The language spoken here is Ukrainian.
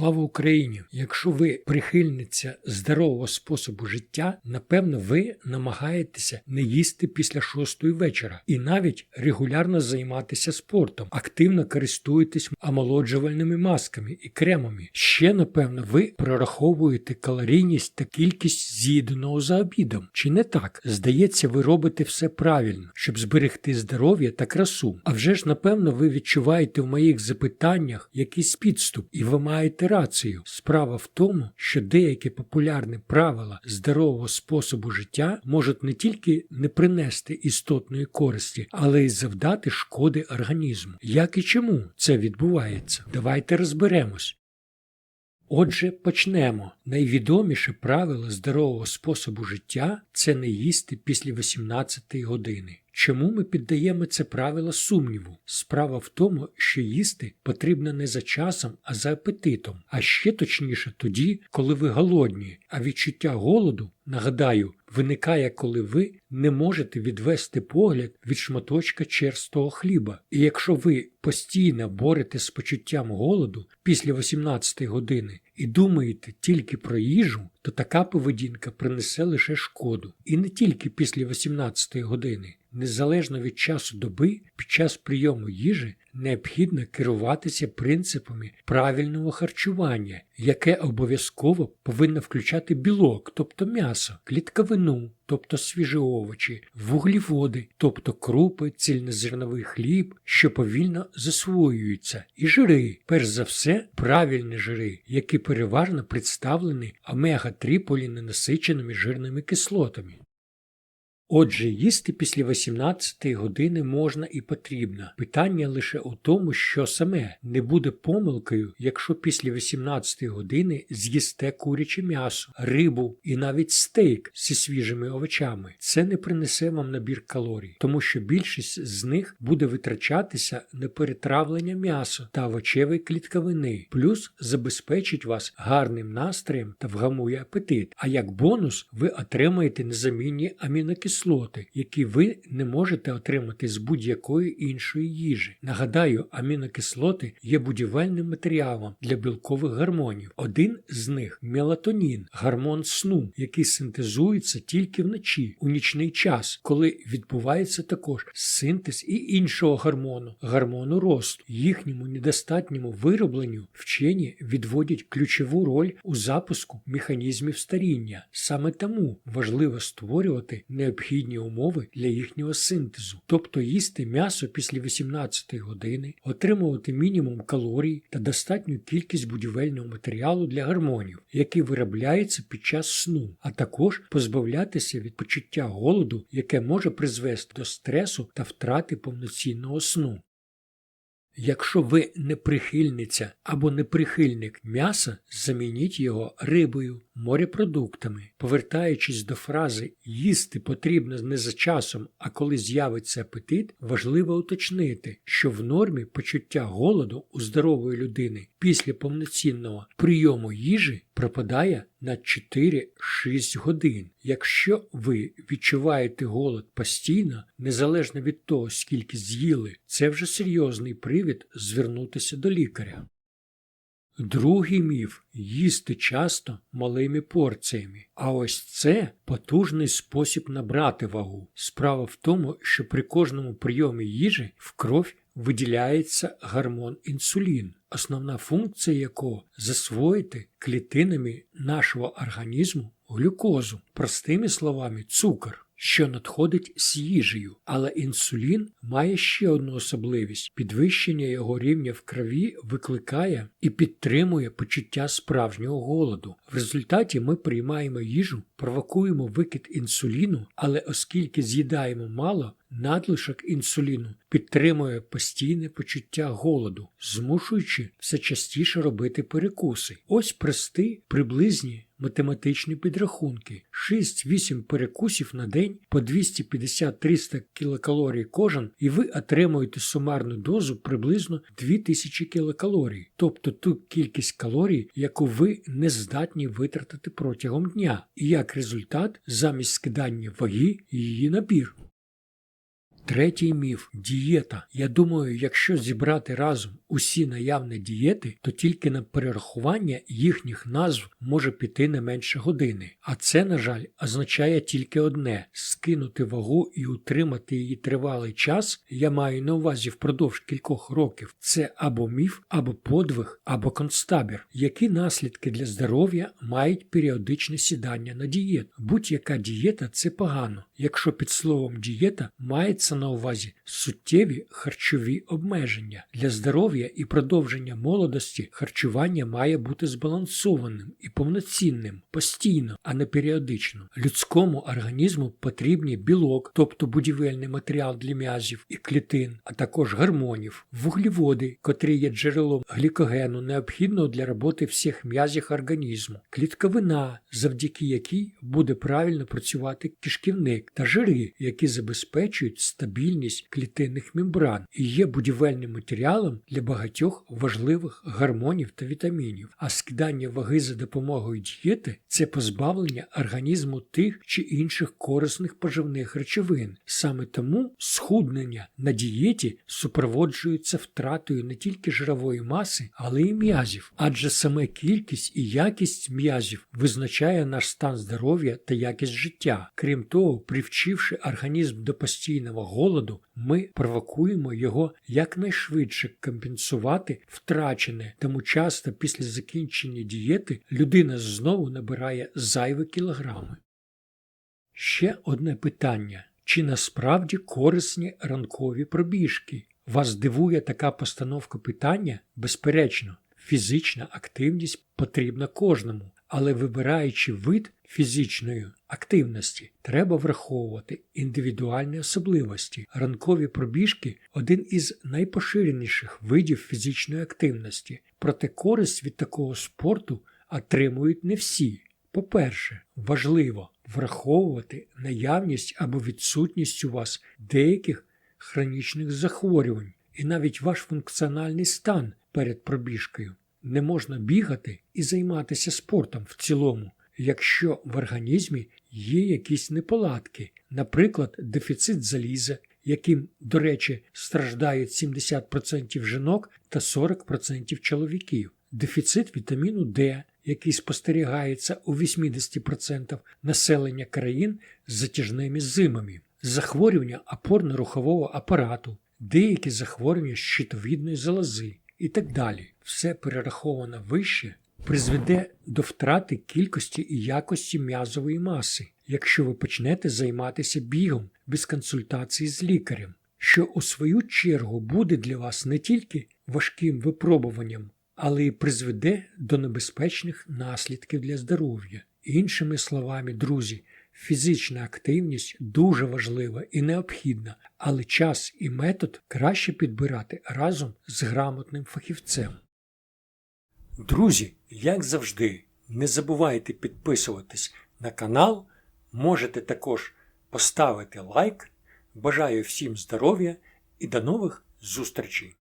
Слава Україні! Якщо ви прихильниця здорового способу життя, напевно, ви намагаєтеся не їсти після шостої вечора і навіть регулярно займатися спортом, активно користуєтесь омолоджувальними масками і кремами. Ще, напевно, ви прораховуєте калорійність та кількість з'їденого за обідом. Чи не так? Здається, ви робите все правильно, щоб зберегти здоров'я та красу. А вже ж, напевно, ви відчуваєте в моїх запитаннях якийсь підступ, і ви маєте рацію. Справа в тому, що деякі популярні правила здорового способу життя можуть не тільки не принести істотної користі, але й завдати шкоди організму. Як і чому це відбувається? Давайте розберемось. Отже, почнемо. Найвідоміше правило здорового способу життя це не їсти після 18 години. Чому ми піддаємо це правило сумніву? Справа в тому, що їсти потрібно не за часом, а за апетитом, а ще точніше тоді, коли ви голодні, а відчуття голоду, нагадаю, виникає, коли ви не можете відвести погляд від шматочка черстого хліба. І якщо ви постійно борете з почуттям голоду після 18 години і думаєте тільки про їжу, то така поведінка принесе лише шкоду. І не тільки після 18 години. Незалежно від часу доби, під час прийому їжі необхідно керуватися принципами правильного харчування, яке обов'язково повинно включати білок, тобто м'ясо, клітковину, тобто свіжі овочі, вугліводи, тобто крупи, цільнозерновий хліб, що повільно засвоюються, і жири, перш за все, правильні жири, які переважно представлені омега-3 поліненасиченими жирними кислотами. Отже, їсти після 18 години можна і потрібно. Питання лише у тому, що саме не буде помилкою, якщо після 18 години з'їсте куряче м'ясо, рибу і навіть стейк зі свіжими овочами. Це не принесе вам набір калорій, тому що більшість з них буде витрачатися на перетравлення м'яса та овочевої клітковини, плюс забезпечить вас гарним настроєм та вгамує апетит. А як бонус ви отримаєте незамінні амінокислоти кислоти, які ви не можете отримати з будь-якої іншої їжі. Нагадаю, амінокислоти є будівельним матеріалом для білкових гормонів. Один з них мелатонін, гормон сну, який синтезується тільки вночі у нічний час, коли відбувається також синтез і іншого гормону, гормону росту. Їхньому недостатньому виробленню вчені відводять ключову роль у запуску механізмів старіння. Саме тому важливо створювати необхідні необхідні умови для їхнього синтезу, тобто їсти м'ясо після 18 години, отримувати мінімум калорій та достатню кількість будівельного матеріалу для гормонів, який виробляється під час сну, а також позбавлятися від почуття голоду, яке може призвести до стресу та втрати повноцінного сну. Якщо ви не прихильниця або не прихильник м'яса, замініть його рибою, морепродуктами. Повертаючись до фрази їсти потрібно не за часом, а коли з'явиться апетит, важливо уточнити, що в нормі почуття голоду у здорової людини після повноцінного прийому їжі пропадає на 4-6 годин. Якщо ви відчуваєте голод постійно, незалежно від того, скільки з'їли, це вже серйозний привід звернутися до лікаря. Другий міф їсти часто малими порціями. А ось це потужний спосіб набрати вагу. Справа в тому, що при кожному прийомі їжі в кров виділяється гормон інсулін, основна функція якого засвоїти клітинами нашого організму глюкозу, простими словами, цукор що надходить з їжею, але інсулін має ще одну особливість: підвищення його рівня в крові викликає і підтримує почуття справжнього голоду. В результаті ми приймаємо їжу, провокуємо викид інсуліну, але оскільки з'їдаємо мало, надлишок інсуліну підтримує постійне почуття голоду, змушуючи все частіше робити перекуси. Ось прости приблизні математичні підрахунки: 6-8 перекусів на день по 250-300 кілокалорій кожен, і ви отримуєте сумарну дозу приблизно 2000 кілокалорій, тобто ту кількість калорій, яку ви не здатні витратити протягом дня, і як результат замість скидання ваги її набір. Третій міф дієта. Я думаю, якщо зібрати разом усі наявні дієти, то тільки на перерахування їхніх назв може піти не менше години. А це, на жаль, означає тільки одне: скинути вагу і утримати її тривалий час. Я маю на увазі впродовж кількох років. Це або міф, або подвиг, або концтабір. Які наслідки для здоров'я мають періодичне сідання на дієту? Будь-яка дієта це погано, якщо під словом дієта мається на увазі суттєві харчові обмеження. Для здоров'я і продовження молодості харчування має бути збалансованим і повноцінним, постійно, а не періодично. Людському організму потрібні білок, тобто будівельний матеріал для м'язів і клітин, а також гормонів, вуглеводи, котрі є джерелом глікогену, необхідного для роботи всіх м'язів організму, клітковина, завдяки якій буде правильно працювати кишківник, та жири, які забезпечують стабільність клітинних мембран і є будівельним матеріалом для багатьох важливих гормонів та вітамінів. А скидання ваги за допомогою дієти це позбавлення організму тих чи інших корисних поживних речовин. Саме тому схуднення на дієті супроводжується втратою не тільки жирової маси, але й м'язів, адже саме кількість і якість м'язів визначає наш стан здоров'я та якість життя. Крім того, привчивши організм до постійного голоду, ми провокуємо його якнайшвидше компенсувати втрачене, тому часто після закінчення дієти людина знову набирає зайві кілограми. Ще одне питання: чи насправді корисні ранкові пробіжки? Вас дивує така постановка питання? Безперечно, фізична активність потрібна кожному, але вибираючи вид фізичної активності, треба враховувати індивідуальні особливості. Ранкові пробіжки один із найпоширеніших видів фізичної активності, проте користь від такого спорту отримують не всі. По-перше, важливо враховувати наявність або відсутність у вас деяких хронічних захворювань і навіть ваш функціональний стан перед пробіжкою. Не можна бігати і займатися спортом в цілому, якщо в організмі є якісь неполадки, наприклад, дефіцит заліза, яким, до речі, страждають 70% жінок та 40% чоловіків, дефіцит вітаміну Д, який спостерігається у 80% населення країн з затяжними зимами, захворювання опорно-рухового апарату, деякі захворювання щитовідної залози і так далі. Все перераховано вище призведе до втрати кількості і якості м'язової маси, якщо ви почнете займатися бігом без консультації з лікарем, що у свою чергу буде для вас не тільки важким випробуванням, але й призведе до небезпечних наслідків для здоров'я. Іншими словами, друзі, фізична активність дуже важлива і необхідна, але час і метод краще підбирати разом з грамотним фахівцем. Друзі, як завжди, не забувайте підписуватись на канал, можете також поставити лайк. Бажаю всім здоров'я і до нових зустрічей!